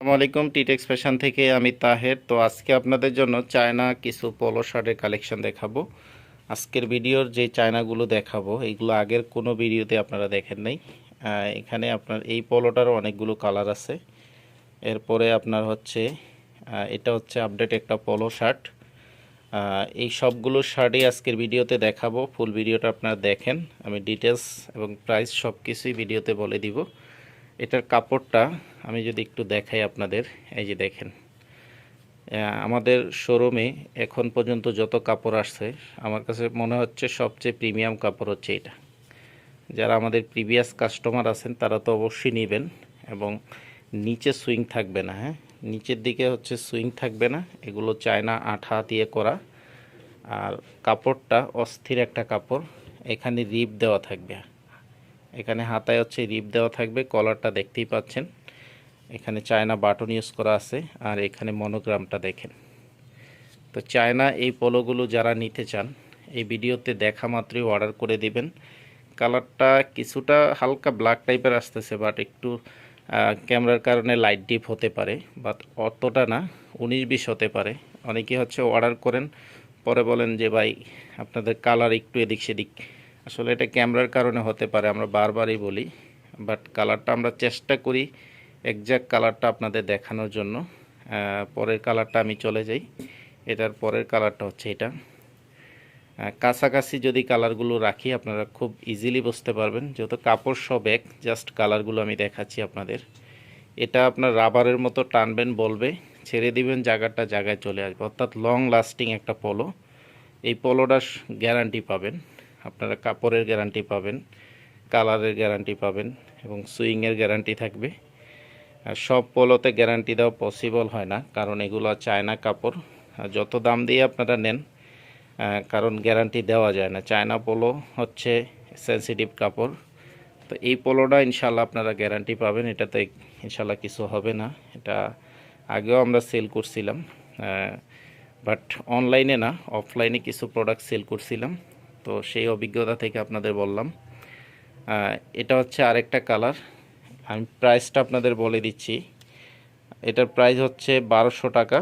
আসসালামু আলাইকুম টিটেক্স ফ্যাশন থেকে আমি তাহের। তো আজকে আপনাদের জন্য চায়না কিছু পোলো শার্টের কালেকশন দেখাবো। আজকের ভিডিওর যে চায়নাগুলো দেখাবো এইগুলো আগের কোনো ভিডিওতে আপনারা দেখেন নাই। এখানে আপনার এই পোলোটারও অনেকগুলো কালার আছে। এরপরে আপনার হচ্ছে এটা হচ্ছে আপডেট একটা পোলো শার্ট। এই সবগুলো শার্টই আজকের ভিডিওতে দেখাবো। ফুল ভিডিওটা আপনারা দেখেন। আমি ডিটেলস এবং প্রাইস সব কিছুই ভিডিওতে বলে দিব। এটার কাপড়টা আমি যদি একটু দেখাই আপনাদের, এই যে দেখেন। আমাদের শোরুমে এখন পর্যন্ত যত কাপড় আসছে, আমার কাছে মনে হচ্ছে সবচেয়ে প্রিমিয়াম কাপড় হচ্ছে এটা। যারা আমাদের প্রিভিয়াস কাস্টমার আছেন, তারা তো অবশ্যই নেবেন এবং নিচে সুইং থাকবে না হ্যাঁ? নিচের দিকে হচ্ছে সুইং থাকবে না, এগুলো চায়না আঠা দিয়ে করা। আর কাপড়টা অস্থির একটা কাপড়, এখানে রিপ দেওয়া থাকবে। এখানে হাতায় হচ্ছে রিপ দেওয়া থাকবে কলারটা দেখতেই পাচ্ছেন। এখানে চায়না বাটন ইউজ করা আছে, আর এখানে মনোগ্রামটা দেখেন। তো চায়না এই পোলোগুলো যারা নিতে চান, এই ভিডিওতে দেখা মাত্রই অর্ডার করে দিবেন। কালারটা কিছুটা হালকা ব্ল্যাক টাইপের আসতেছে বাট একটু ক্যামেরার কারণে লাইট ডিপ হতে পারে বাট অতটা না, উনিশ বিশ হতে পারে। অনেকে হচ্ছে অর্ডার করেন, পরে বলেন যে, ভাই, আপনাদের কালার একটু এদিক সেদিক আসলে এটা ক্যামেরার কারণে হতে পারে, আমরা বারবারই বলি বাট কালারটা আমরা চেষ্টা করি একজ্যাক্ট কালারটা আপনাদের দেখানোর জন্য। পরের কালারটা আমি চলে যাই। এটার পরের কালারটা হচ্ছে এটা। কাছাকাছি যদি কালারগুলো রাখি, আপনারা খুব ইজিলি বুঝতে পারবেন। যেহেতু কাপড় সব এক জাস্ট কালারগুলো আমি দেখাচ্ছি আপনাদের। এটা আপনার রাবারের মতো টানবেন, বলবে, ছেড়ে দিবেন, জায়গাটা জায়গায় চলে আসবে। অর্থাৎ লং লাস্টিং একটা পোলো এই পোলোটার গ্যারান্টি পাবেন। আপনারা কাপড়ের গ্যারান্টি পাবেন কালারের গ্যারান্টি পাবেন এবং সুইংয়ের গ্যারান্টি থাকবে। আর সব পোলোতে গ্যারান্টি দেওয়া পসিবল হয় না, কারণ এগুলো চায়না কাপড়। আর যত দাম দিয়ে আপনারা নেন কারণ গ্যারান্টি দেওয়া যায় না। চায়না পোলো হচ্ছে সেন্সিটিভ কাপড়। তো এই পোলোটা ইনশাল্লাহ আপনারা গ্যারান্টি পাবেন। এটাতে ইনশাল্লাহ কিছু হবে না। এটা আগেও আমরা সেল করছিলাম বাট অনলাইনে না অফলাইনে কিছু প্রোডাক্ট সেল করছিলাম। তো সেই অভিজ্ঞতা থেকে আপনাদের বললাম। এটা হচ্ছে আরেকটা কালার। আমি প্রাইসটা আপনাদের বলে দিচ্ছি। এটার প্রাইস হচ্ছে বারোশো টাকা।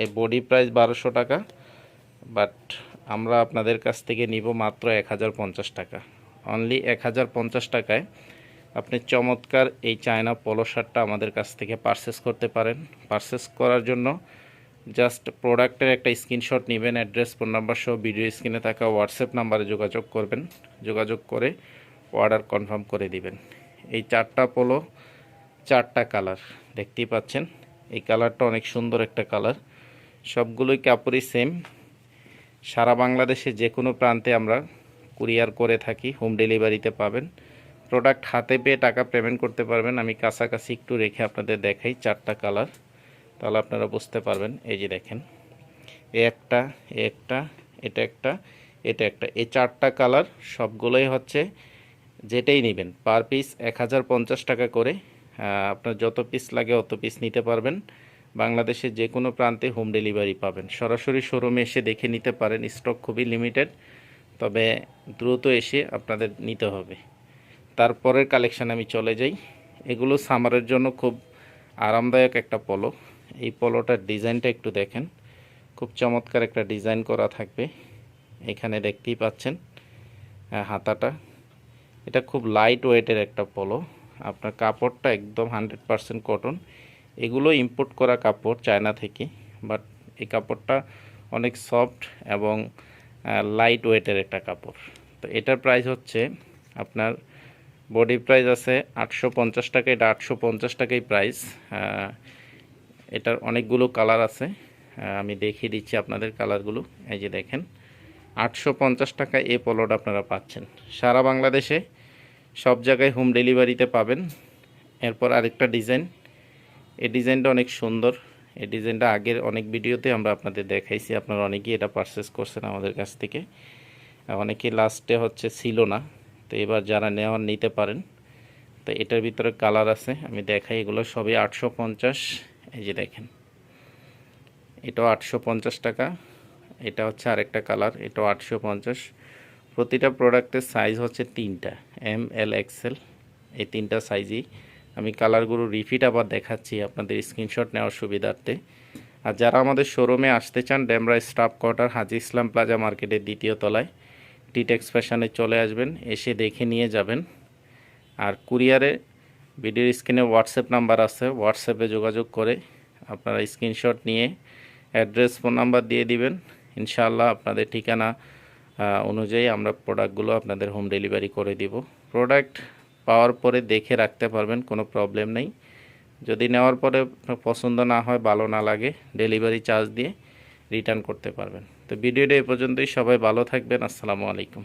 এই বডি প্রাইস বারোশো টাকা, বাট আমরা আপনাদের কাছ থেকে নিব মাত্র এক হাজার পঞ্চাশ টাকা। অনলি এক হাজার পঞ্চাশ টাকায় আপনি চমৎকার এই চায়না পোলো শার্টটা আমাদের কাছ থেকে পারচেস করতে পারেন। পারচেস করার জন্য জাস্ট প্রোডাক্টের একটা স্ক্রিনশট নেবেন, অ্যাড্রেস, ফোন নাম্বার সহ, ভিডিও স্ক্রিনে থাকা হোয়াটসঅ্যাপ নাম্বারে যোগাযোগ করবেন। যোগাযোগ করে অর্ডার কনফার্ম করে দিবেন। এই চারটা পোলো, চারটা কালার দেখতেই পাচ্ছেন। এই কালারটা অনেক সুন্দর একটা কালার। সবগুলোই কাপড়ই সেম সারা বাংলাদেশে যে কোনো প্রান্তে আমরা কুরিয়ার করে থাকি হোম ডেলিভারিতে পাবেন। প্রোডাক্ট হাতে পেয়ে টাকা পেমেন্ট করতে পারবেন। আমি কাছাকাছি একটু রেখে আপনাদের দেখাই চারটা কালার। তাহলে আপনারা বুঝতে পারবেন, এই যে দেখেন, এ একটা একটা, এটা একটা এটা একটা, এই চারটা কালার সবগুলোই হচ্ছে যেটাই নেবেন, পার পিস এক হাজার পঞ্চাশ টাকা করে আপনার যত পিস লাগে অত পিস নিতে পারবেন। বাংলাদেশের যে কোনো প্রান্তে হোম ডেলিভারি পাবেন। সরাসরি শোরুমে এসে দেখে নিতে পারেন, স্টক খুবই লিমিটেড, তবে দ্রুত এসে আপনাদের নিতে হবে। তারপরের কালেকশান আমি চলে যাই। এগুলো সামারের জন্য খুব আরামদায়ক একটা পলো। এই পলোটার ডিজাইনটা একটু দেখেন। খুব চমৎকার একটা ডিজাইন করা থাকবে। এখানে দেখতেই পাচ্ছেন হাতাটা। এটা খুব লাইট ওয়েটের একটা পলো। আপনার কাপড়টা একদম হান্ড্রেড পারসেন্ট কটন এগুলো ইম্পোর্ট করা কাপড় চায়না থেকে বাট এই কাপড়টা অনেক সফট এবং লাইট ওয়েটের একটা কাপড়। তো এটার প্রাইস হচ্ছে আপনার বডি প্রাইস আছে আটশো পঞ্চাশ টাকা এটা আটশো পঞ্চাশ টাকাই প্রাইস এটার অনেকগুলো কালার আছে। আমি দেখিয়ে দিচ্ছি আপনাদের কালারগুলো। এই যে দেখেন, আটশো পঞ্চাশ টাকা এ পলোটা আপনারা পাচ্ছেন। সারা বাংলাদেশে সব জায়গায় হোম ডেলিভারিতে পাবেন। এরপর আরেকটা ডিজাইন। এই ডিজাইনটা অনেক সুন্দর। এই ডিজাইনটা আগের অনেক ভিডিওতে আমরা আপনাদের দেখাইছি। আপনারা অনেকেই এটা পারচেস করছেন আমাদের কাছ থেকে। অনেকে লাস্টে হচ্ছে ছিল না। তো এবার যারা নেওয়ার নিতে পারেন, তো এটার ভিতরে কালার আছে। আমি দেখাই, এগুলো সবই আটশো পঞ্চাশ। এই যে দেখেন। এটাও আটশো পঞ্চাশ টাকা। এটা হচ্ছে আরেকটা কালার, এটাও আটশো পঞ্চাশ। প্রতিটা প্রোডাক্টের সাইজ হচ্ছে তিনটা এম এল এক্সেল এই তিনটা সাইজই আমি কালারগুলো রিপিট আবার দেখাচ্ছি আপনাদের স্ক্রিনশট নেওয়ার সুবিধার্থে। আর যারা আমাদের শোরুমে আসতে চান, Demra staff quarter, Haji Islam plaza মার্কেটের দ্বিতীয় তলায় টিটেক্স ফ্যাশনে চলে আসবেন, এসে দেখে নিয়ে যাবেন। আর কুরিয়ারে ভিডিওর স্ক্রিনে হোয়াটসঅ্যাপ নাম্বার আছে হোয়াটসঅ্যাপে যোগাযোগ করে আপনারা স্ক্রিনশট নিয়ে অ্যাড্রেস ফোন নাম্বার দিয়ে দিবেন। ইনশাআল্লাহ আপনাদের ঠিকানা অনুযায়ী আমরা প্রোডাক্টগুলো আপনাদের হোম ডেলিভারি করে দিব। প্রোডাক্ট পাওয়ার পরে দেখে রাখতে পারবেন, কোনো প্রবলেম নেই। যদি নেওয়ার পরে পছন্দ না হয়, ভালো না লাগে ডেলিভারি চার্জ দিয়ে রিটার্ন করতে পারবেন। তো ভিডিওটা এই পর্যন্তই, সবাই ভালো থাকবেন, আসসালামু আলাইকুম।